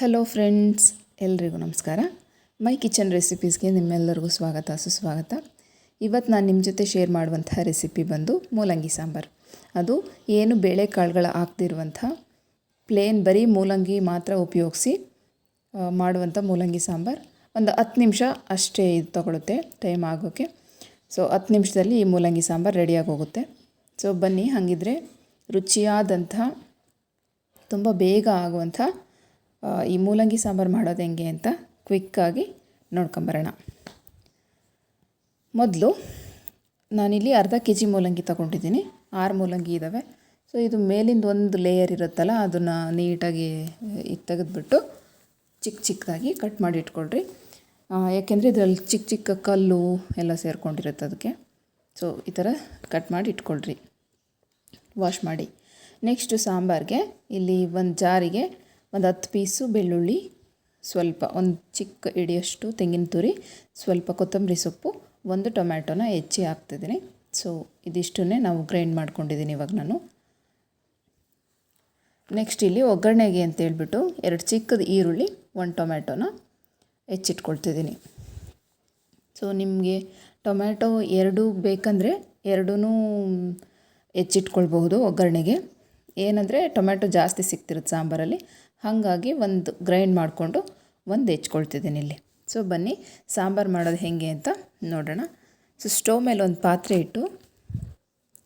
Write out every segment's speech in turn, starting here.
Hello friends ಎಲ್ರಿಗೂ ನಮಸ್ಕಾರ. ಮೈ kitchen ರೆಸಿಪೀಸ್ಗೆ ನಿಮ್ಮೆಲ್ಲರಿಗೂ ಸ್ವಾಗತ, ಸುಸ್ವಾಗತ. ಇವತ್ತು ನಾನು ನಿಮ್ಮ ಜೊತೆ ಶೇರ್ ಮಾಡುವಂಥ ರೆಸಿಪಿ ಬಂದು ಮೂಲಂಗಿ ಸಾಂಬಾರು. ಅದು ಏನು ಬೇಳೆ ಕಾಳುಗಳ ಹಾಕ್ದಿರುವಂಥ ಪ್ಲೇನ್ ಬರೀ ಮೂಲಂಗಿ ಮಾತ್ರ ಉಪಯೋಗಿಸಿ ಮಾಡುವಂಥ ಮೂಲಂಗಿ ಸಾಂಬಾರು. ಒಂದು ಹತ್ತು ನಿಮಿಷ ಅಷ್ಟೇ ಇದು ತೊಗೊಳುತ್ತೆ ಟೈಮ್ ಆಗೋಕ್ಕೆ ಸೊ ಹತ್ತು ನಿಮಿಷದಲ್ಲಿ ಈ ಮೂಲಂಗಿ ಸಾಂಬಾರು ರೆಡಿಯಾಗಿ ಹೋಗುತ್ತೆ. ಸೊ ಬನ್ನಿ, ಹಾಗಿದ್ರೆ ರುಚಿಯಾದಂಥ, ತುಂಬ ಬೇಗ ಆಗುವಂಥ ಈ ಮೂಲಂಗಿ ಸಾಂಬಾರು ಮಾಡೋದು ಹೆಂಗೆ ಅಂತ ಕ್ವಿಕ್ಕಾಗಿ ನೋಡ್ಕೊಂಬರೋಣ. ಮೊದಲು ನಾನಿಲ್ಲಿ ಅರ್ಧ ಕೆ ಜಿ ಮೂಲಂಗಿ ತೊಗೊಂಡಿದ್ದೀನಿ. ಆರು ಮೂಲಂಗಿ ಇದ್ದಾವೆ ಸೊ ಇದು ಮೇಲಿಂದ ಒಂದು ಲೇಯರ್ ಇರುತ್ತಲ್ಲ, ಅದನ್ನು ನೀಟಾಗಿ ಇದು ತೆಗೆದುಬಿಟ್ಟು ಚಿಕ್ಕ ಚಿಕ್ಕದಾಗಿ ಕಟ್ ಮಾಡಿ ಇಟ್ಕೊಳ್ರಿ. ಯಾಕೆಂದರೆ ಇದರಲ್ಲಿ ಚಿಕ್ಕ ಚಿಕ್ಕ ಕಲ್ಲು ಎಲ್ಲ ಸೇರ್ಕೊಂಡಿರುತ್ತೆ ಅದಕ್ಕೆ. ಸೊ ಈ ಥರ ಕಟ್ ಮಾಡಿ ಇಟ್ಕೊಳ್ರಿ. ವಾಶ್ ಮಾಡಿ. ನೆಕ್ಸ್ಟು ಸಾಂಬಾರಿಗೆ ಇಲ್ಲಿ ಒಂದು ಜಾರಿಗೆ ಒಂದು ಹತ್ತು ಪೀಸು ಬೆಳ್ಳುಳ್ಳಿ, ಸ್ವಲ್ಪ ಒಂದು ಚಿಕ್ಕ ಇಡಿಯಷ್ಟು ತೆಂಗಿನ ತುರಿ, ಸ್ವಲ್ಪ ಕೊತ್ತಂಬರಿ ಸೊಪ್ಪು, ಒಂದು ಟೊಮ್ಯಾಟೊನ ಹೆಚ್ಚಿ ಹಾಕ್ತಿದ್ದೀನಿ. ಸೊ ಇದಿಷ್ಟನ್ನೇ ನಾವು ಗ್ರೈಂಡ್ ಮಾಡ್ಕೊಂಡಿದ್ದೀನಿ ಇವಾಗ ನಾನು. ನೆಕ್ಸ್ಟ್ ಇಲ್ಲಿ ಒಗ್ಗರಣೆಗೆ ಅಂತ ಹೇಳ್ಬಿಟ್ಟು ಎರಡು ಚಿಕ್ಕದು ಈರುಳ್ಳಿ, ಒಂದು ಟೊಮ್ಯಾಟೊನ ಹೆಚ್ಚಿಟ್ಕೊಳ್ತಿದ್ದೀನಿ. ಸೊ ನಿಮಗೆ ಟೊಮ್ಯಾಟೊ ಎರಡು ಬೇಕಂದರೆ ಎರಡೂ ಹೆಚ್ಚಿಟ್ಕೊಳ್ಬಹುದು ಒಗ್ಗರಣೆಗೆ. ಏನಂದರೆ ಟೊಮ್ಯಾಟೊ ಜಾಸ್ತಿ ಸಿಗ್ತಿರುತ್ತೆ ಸಾಂಬಾರಲ್ಲಿ. ಹಾಗಾಗಿ ಒಂದು ಗ್ರೈಂಡ್ ಮಾಡಿಕೊಂಡು ಒಂದು ಹೆಚ್ಕೊಳ್ತಿದ್ದೀನಿ ಇಲ್ಲಿ. ಸೊ ಬನ್ನಿ, ಸಾಂಬಾರು ಮಾಡೋದು ಹೇಗೆ ಅಂತ ನೋಡೋಣ. ಸೊ ಸ್ಟವ್ ಮೇಲೆ ಒಂದು ಪಾತ್ರೆ ಇಟ್ಟು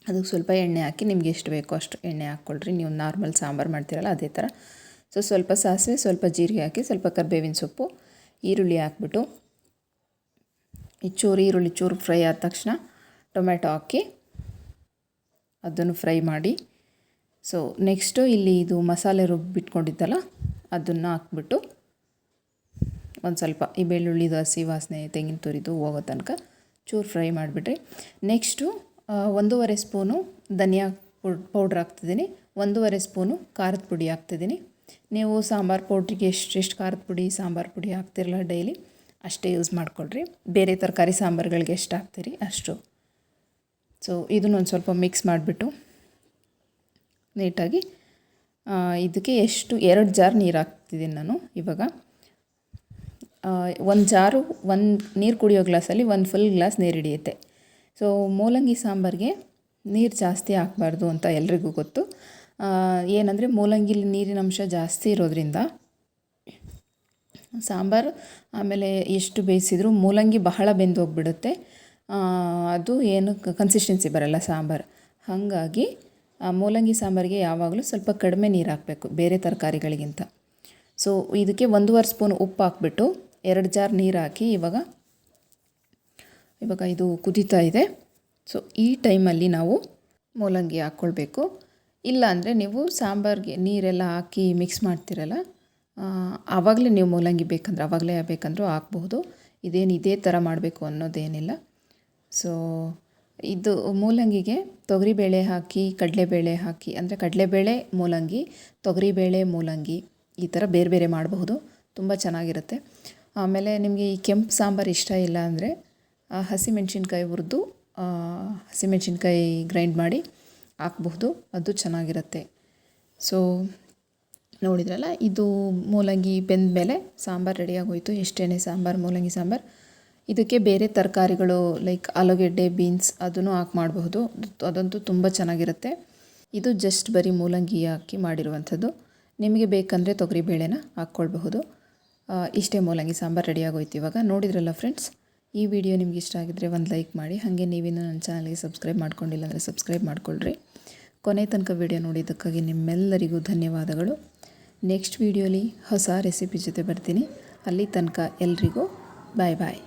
ಅದಕ್ಕೆ ಸ್ವಲ್ಪ ಎಣ್ಣೆ ಹಾಕಿ, ನಿಮ್ಗೆ ಎಷ್ಟು ಬೇಕೋ ಅಷ್ಟು ಎಣ್ಣೆ ಹಾಕ್ಕೊಳ್ರಿ. ನೀವು ನಾರ್ಮಲ್ ಸಾಂಬಾರು ಮಾಡ್ತೀರಲ್ಲ ಅದೇ ಥರ. ಸೊ ಸ್ವಲ್ಪ ಸಾಸಿವೆ, ಸ್ವಲ್ಪ ಜೀರಿಗೆ ಹಾಕಿ, ಸ್ವಲ್ಪ ಕರಿಬೇವಿನ ಸೊಪ್ಪು, ಈರುಳ್ಳಿ ಹಾಕ್ಬಿಟ್ಟು, ಈ ಚೂರು ಈರುಳ್ಳಿ ಚೂರು ಫ್ರೈ ಆದ ತಕ್ಷಣ ಟೊಮ್ಯಾಟೊ ಹಾಕಿ, ಅದನ್ನು ಫ್ರೈ ಮಾಡಿ ಸೊ ನೆಕ್ಸ್ಟು ಇಲ್ಲಿ ಇದು ಮಸಾಲೆ ರುಬ್ಬಿಟ್ಕೊಂಡಿದ್ದಲ್ಲ ಅದನ್ನು ಹಾಕ್ಬಿಟ್ಟು ಒಂದು ಸ್ವಲ್ಪ ಈ ಬೆಳ್ಳುಳ್ಳಿದು ಹಸಿ ವಾಸನೆ, ತೆಂಗಿನ ತುರಿದು ಹೋಗೋ ತನಕ ಚೂರು ಫ್ರೈ ಮಾಡಿಬಿಟ್ರಿ. ನೆಕ್ಸ್ಟು ಒಂದೂವರೆ ಸ್ಪೂನು ಧನಿಯಾ ಪೌಡ್ರ್ ಹಾಕ್ತಿದ್ದೀನಿ, ಒಂದೂವರೆ ಸ್ಪೂನು ಖಾರದ ಪುಡಿ ಹಾಕ್ತಿದ್ದೀನಿ. ನೀವು ಸಾಂಬಾರು ಪೌಡ್ರಿಗೆ ಎಷ್ಟು ಖಾರದ ಪುಡಿ, ಸಾಂಬಾರು ಪುಡಿ ಹಾಕ್ತಿರಲ್ಲ ಡೈಲಿ, ಅಷ್ಟೇ ಯೂಸ್ ಮಾಡ್ಕೊಳ್ರಿ. ಬೇರೆ ತರಕಾರಿ ಸಾಂಬಾರುಗಳಿಗೆ ಎಷ್ಟು ಹಾಕ್ತೀರಿ ಅಷ್ಟು. ಸೊ ಇದನ್ನೊಂದು ಸ್ವಲ್ಪ ಮಿಕ್ಸ್ ಮಾಡಿಬಿಟ್ಟು ನೀಟಾಗಿ ಇದಕ್ಕೆ ಎಷ್ಟು, ಎರಡು ಜಾರ್ ನೀರು ಹಾಕ್ತಿದ್ದೀನಿ ನಾನು ಇವಾಗ. ಒಂದು ಜಾರು, ಒಂದು ನೀರು ಕುಡಿಯೋ ಗ್ಲಾಸಲ್ಲಿ ಒಂದು ಫುಲ್ ಗ್ಲಾಸ್ ನೀರು ಹಿಡಿಯುತ್ತೆ. ಸೊ ಮೂಲಂಗಿ ಸಾಂಬಾರಿಗೆ ನೀರು ಜಾಸ್ತಿ ಹಾಕಬಾರ್ದು ಅಂತ ಎಲ್ರಿಗೂ ಗೊತ್ತು. ಏನಂದರೆ ಮೂಲಂಗಿಲಿ ನೀರಿನ ಅಂಶ ಜಾಸ್ತಿ ಇರೋದ್ರಿಂದ ಸಾಂಬಾರು ಆಮೇಲೆ ಎಷ್ಟು ಬೇಯಿಸಿದ್ರು ಮೂಲಂಗಿ ಬಹಳ ಬೆಂದು ಹೋಗ್ಬಿಡುತ್ತೆ. ಅದು ಏನು ಕನ್ಸಿಸ್ಟೆನ್ಸಿ ಬರಲ್ಲ ಸಾಂಬಾರು. ಹಾಗಾಗಿ ಮೂಲಂಗಿ ಸಾಂಬಾರಿಗೆ ಯಾವಾಗಲೂ ಸ್ವಲ್ಪ ಕಡಿಮೆ ನೀರು ಹಾಕಬೇಕು, ಬೇರೆ ತರಕಾರಿಗಳಿಗಿಂತ. ಸೊ ಇದಕ್ಕೆ ಒಂದೂವರೆ ಸ್ಪೂನ್ ಉಪ್ಪು ಹಾಕ್ಬಿಟ್ಟು ಎರಡು ಜಾರ್ ನೀರು ಹಾಕಿ ಇವಾಗ ಇವಾಗ ಇದು ಕುದೀತಾ ಇದೆ. ಸೊ ಈ ಟೈಮಲ್ಲಿ ನಾವು ಮೂಲಂಗಿ ಹಾಕ್ಕೊಳ್ಬೇಕು. ಇಲ್ಲ ಅಂದರೆ ನೀವು ಸಾಂಬಾರಿಗೆ ನೀರೆಲ್ಲ ಹಾಕಿ ಮಿಕ್ಸ್ ಮಾಡ್ತಿರಲ್ಲ ಆವಾಗಲೇ ನೀವು ಮೂಲಂಗಿ ಬೇಕಂದ್ರೆ, ಆವಾಗಲೇ ಬೇಕಂದ್ರೂ ಹಾಕ್ಬಹುದು ಇದೇನು ಇದೇ ಥರ ಮಾಡಬೇಕು ಅನ್ನೋದೇನಿಲ್ಲ. ಸೊ ಇದು ಮೂಲಂಗಿಗೆ ತೊಗರಿಬೇಳೆ ಹಾಕಿ, ಕಡಲೆಬೇಳೆ ಹಾಕಿ, ಅಂದರೆ ಕಡಲೆಬೇಳೆ ಮೂಲಂಗಿ, ತೊಗರಿಬೇಳೆ ಮೂಲಂಗಿ ಈ ಥರ ಬೇರೆ ಬೇರೆ ಮಾಡಬಹುದು. ತುಂಬ ಚೆನ್ನಾಗಿರುತ್ತೆ. ಆಮೇಲೆ ನಿಮಗೆ ಈ ಕೆಂಪು ಸಾಂಬಾರು ಇಷ್ಟ ಇಲ್ಲ ಅಂದರೆ ಹಸಿಮೆಣ್ಸಿನ್ಕಾಯಿ ಹುರಿದು ಹಸಿಮೆಣ್ಸಿನ್ಕಾಯಿ ಗ್ರೈಂಡ್ ಮಾಡಿ ಹಾಕಬಹುದು. ಅದು ಚೆನ್ನಾಗಿರುತ್ತೆ. ಸೊ ನೋಡಿದ್ರಲ್ಲ, ಇದು ಮೂಲಂಗಿ ಬೆಂದ ಮೇಲೆ ಸಾಂಬಾರು ರೆಡಿಯಾಗೋಯ್ತು ಎಷ್ಟೇನೆ ಸಾಂಬಾರು, ಮೂಲಂಗಿ ಸಾಂಬಾರು? ಇದಕ್ಕೆ ಬೇರೆ ತರಕಾರಿಗಳು ಲೈಕ್ ಆಲೂಗೆಡ್ಡೆ ಬೀನ್ಸ್ ಅದನ್ನು ಹಾಕಿ ಮಾಡಬಹುದು. ಅದಂತೂ ತುಂಬ ಚೆನ್ನಾಗಿರುತ್ತೆ. ಇದು ಜಸ್ಟ್ ಬರೀ ಮೂಲಂಗಿ ಹಾಕಿ ಮಾಡಿರುವಂಥದ್ದು. ನಿಮಗೆ ಬೇಕಂದರೆ ತೊಗರಿಬೇಳೆನ ಹಾಕ್ಕೊಳ್ಬಹುದು. ಇಷ್ಟೇ ಮೂಲಂಗಿ ಸಾಂಬಾರು ರೆಡಿಯಾಗೋಯ್ತು ಇವಾಗ. ನೋಡಿದ್ರಲ್ಲ ಫ್ರೆಂಡ್ಸ್ ಈ ವಿಡಿಯೋ ನಿಮ್ಗೆ ಇಷ್ಟ ಆಗಿದ್ರೆ ಒಂದು ಲೈಕ್ ಮಾಡಿ. ಹಾಗೆ ನೀವಿನ್ನೂ ನನ್ನ ಚಾನಲ್ಗೆ ಸಬ್ಸ್ಕ್ರೈಬ್ ಮಾಡ್ಕೊಂಡಿಲ್ಲ ಅಂದರೆ ಸಬ್ಸ್ಕ್ರೈಬ್ ಮಾಡ್ಕೊಳ್ರಿ. ಕೊನೆ ತನಕ ವಿಡಿಯೋ ನೋಡಿದ್ದಕ್ಕಾಗಿ ನಿಮ್ಮೆಲ್ಲರಿಗೂ ಧನ್ಯವಾದಗಳು. ನೆಕ್ಸ್ಟ್ ವೀಡಿಯೋಲಿ ಹೊಸ ರೆಸಿಪಿ ಜೊತೆ ಬರ್ತೀನಿ. ಅಲ್ಲಿ ತನಕ ಎಲ್ರಿಗೂ ಬಾಯ್ ಬಾಯ್